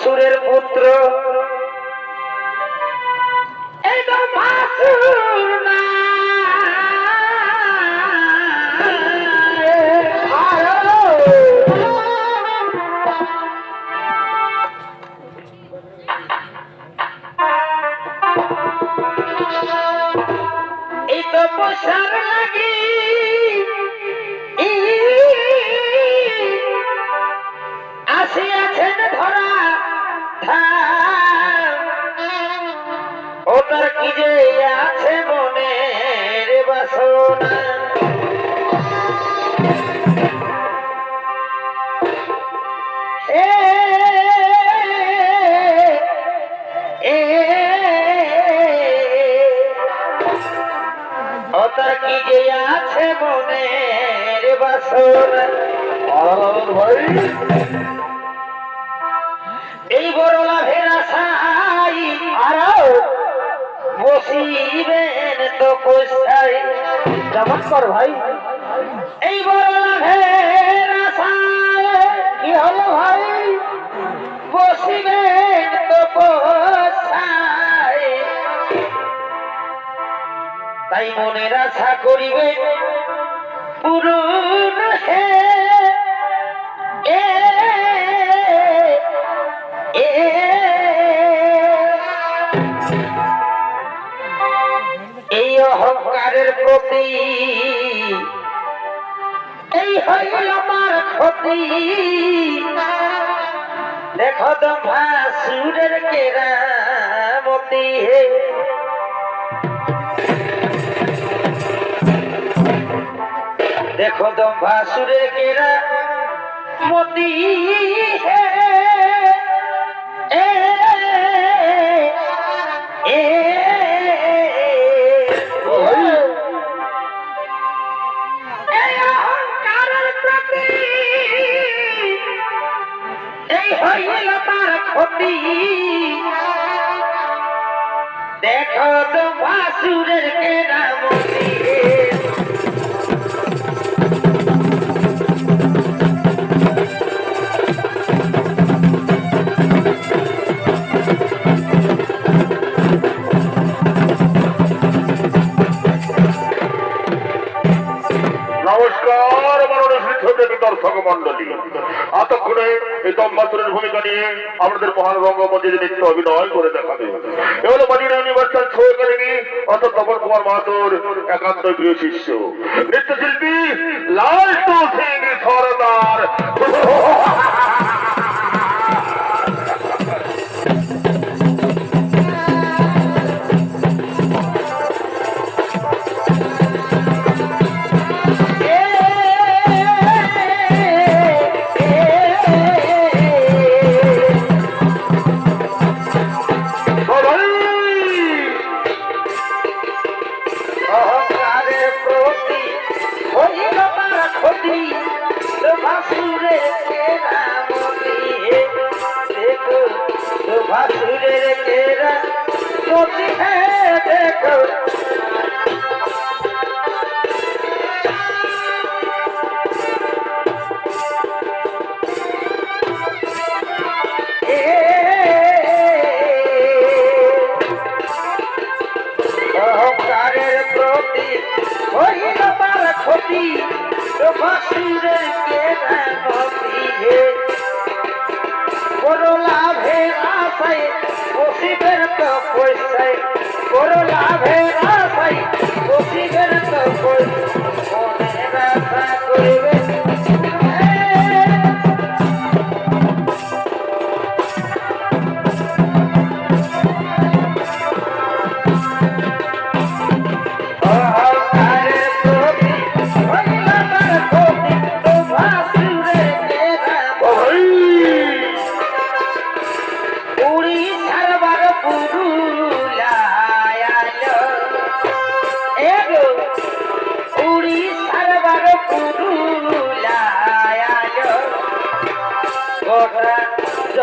ভাসুরের পুত্র। লাগি। আসিয়াছেন ধরা কি যে আছে মনে রে বাসনা কি যে আছে মনে রে বাসনা ভাই। চমৎকার ভাই। এই বড় কি হলো ভাই? বসিবে তো তাই মনের আশা করিবে পূরণ হে। এই হইল আমার ক্ষতি। দেখো তো ভাসুরের কেরামতি। হে দেখো তো ভাসুরের কেরা মতি হে এতক্ষণে এই দম্বাসুরের ভূমিকা নিয়ে আমাদের মহান রঙ্গমঞ্চে নৃত্য অভিনয় করে দেখাবে। এ হলো মাদিনা ইউনিভার্সাল শো একাডেমি, অর্থাৎ তপন কুমার মাহাতোর একান্ত প্রিয় শিষ্য। নৃত্যশিল্পী লালটু সিং সরদার করো লাভের আশায় বসিবের তো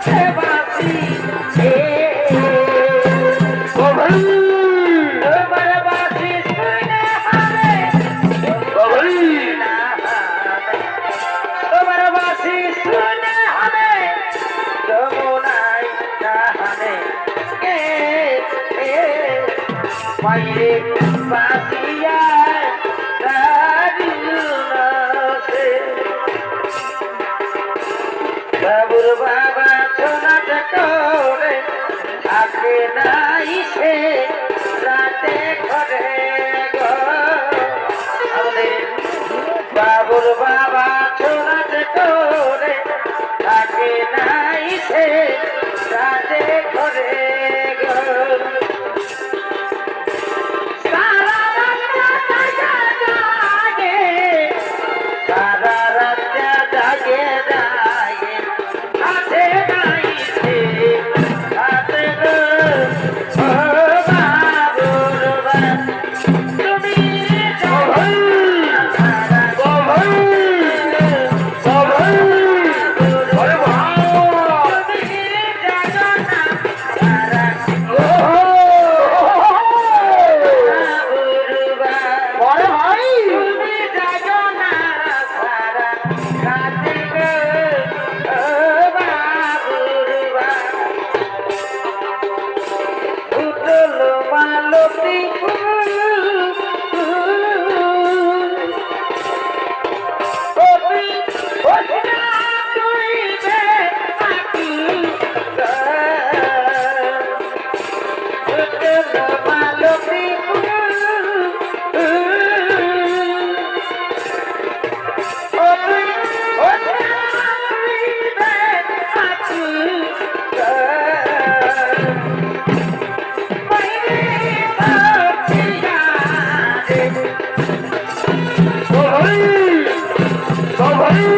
吃吧。 아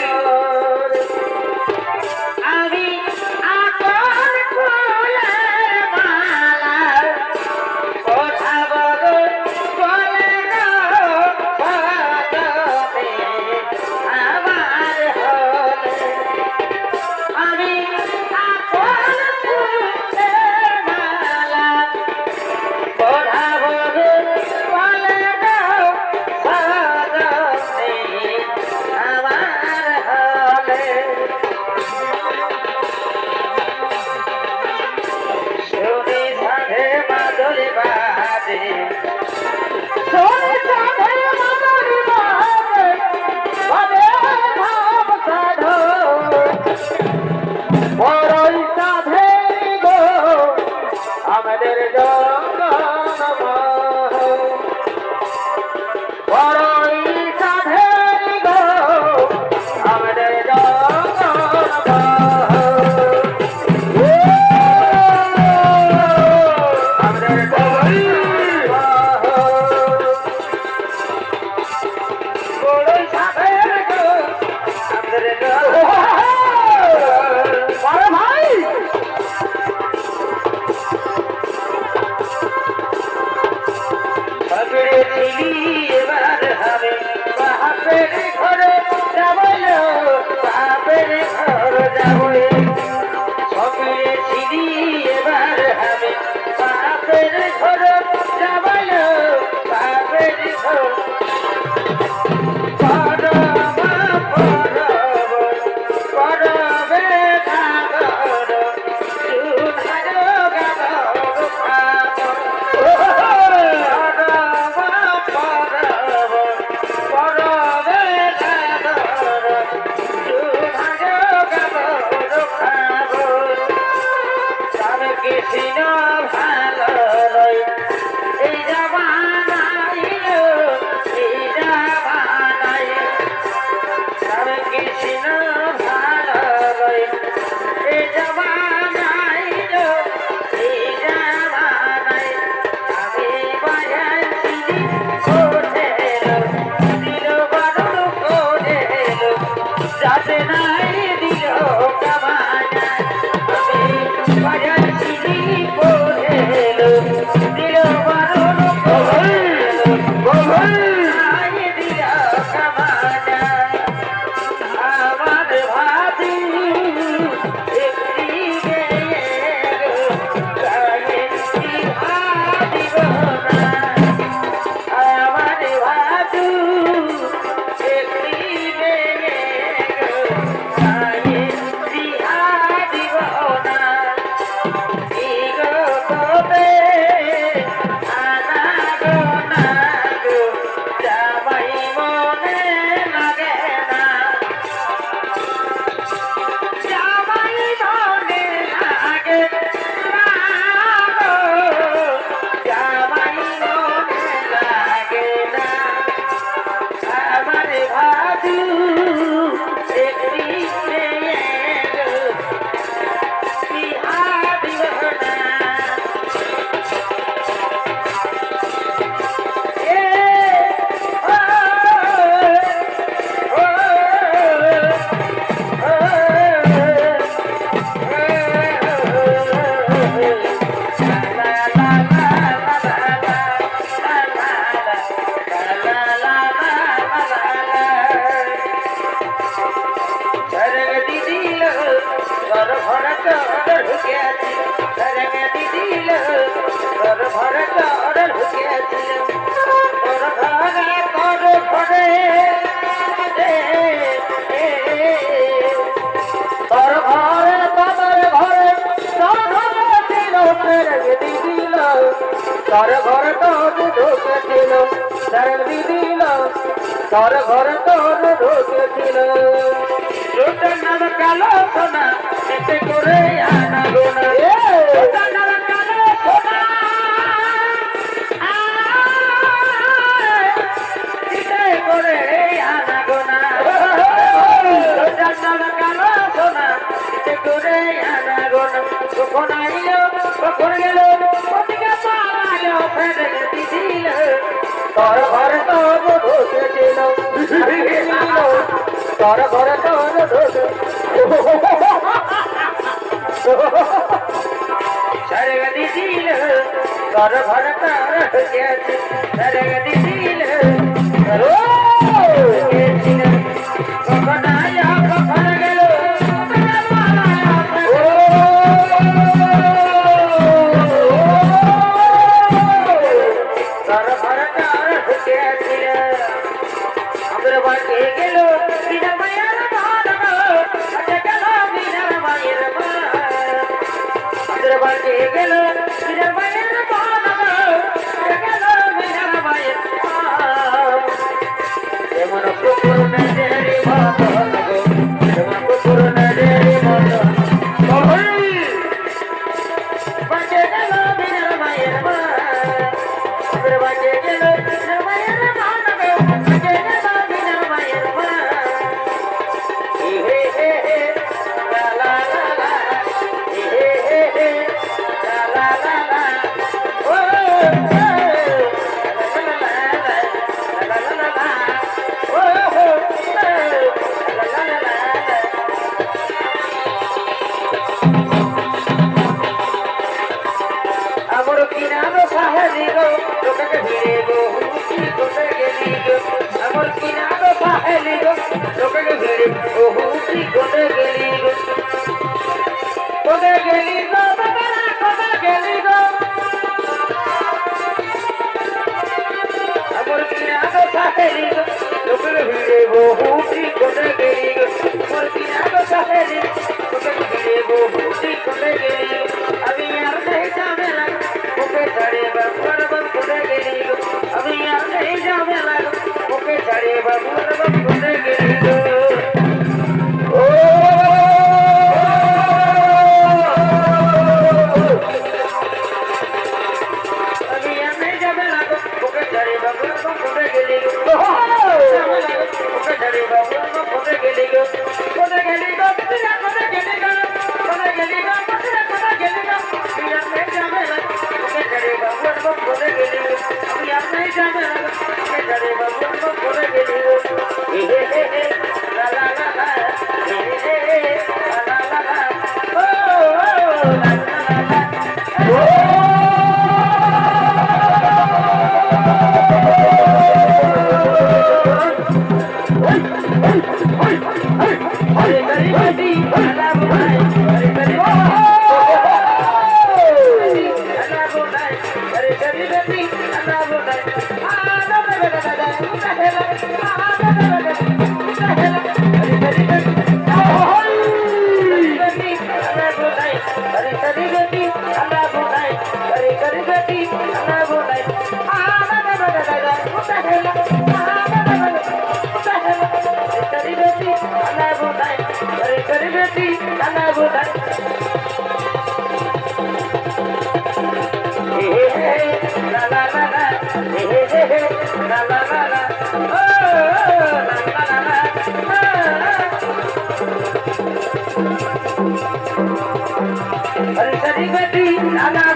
কালো সোনা এতে করে আনা গোনা কখন আইল কখন গেল কদিকে পালাল ফেলে দিদিল তোর ঘরে তোর ঢোকেছিল তোর ঘরে তোর ঢোকেছিল சரகதியில் கரபரக்காரத்தியாச்சு சரகதியில் கரோ Vai chegar! ಬಹುಸಿ ಕೊನೆಗೆರಿಗೆ ಕೊಡ್ತೀನಾಗ ಸಹರಿ ಕೊನೆಗೆರಿಗೆ ಬಹುಸಿ ಕೊನೆಗೆರಿಗೆ ಅವಿ ಅರ್ಧೈದ ಮೇಲ ಮುಖೆ ತಡೆ ಬರ್ಬರ ಬಂದ್ ಕೊನೆಗೆರಿಗೆ ಅವಿ ಅರ್ಧೈದ ಮೇಲ ಮುಖೆ ತಡೆ ಬರ್ಬರ ಬಂದ್ ಕೊನೆಗೆರಿಗೆ కవి రవి అన్నావు हरी सरी बेटी लाला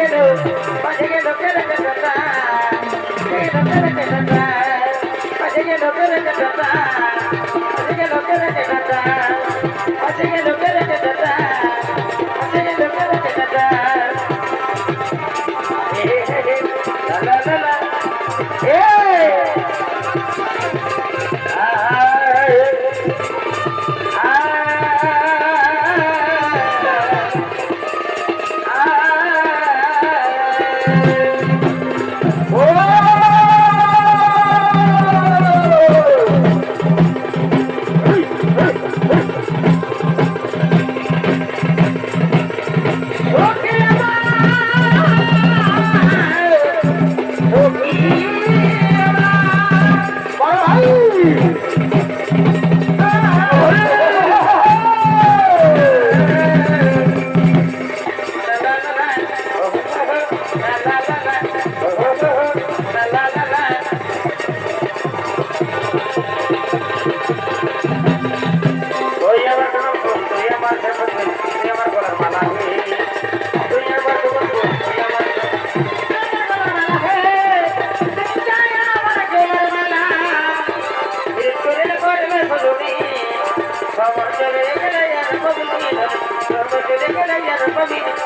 பஜையலோ பஜையலோ கரகரகரா பஜையலோ கரகரகரா Hey!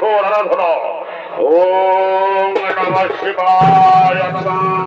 こうならんほど。おーがましばやだ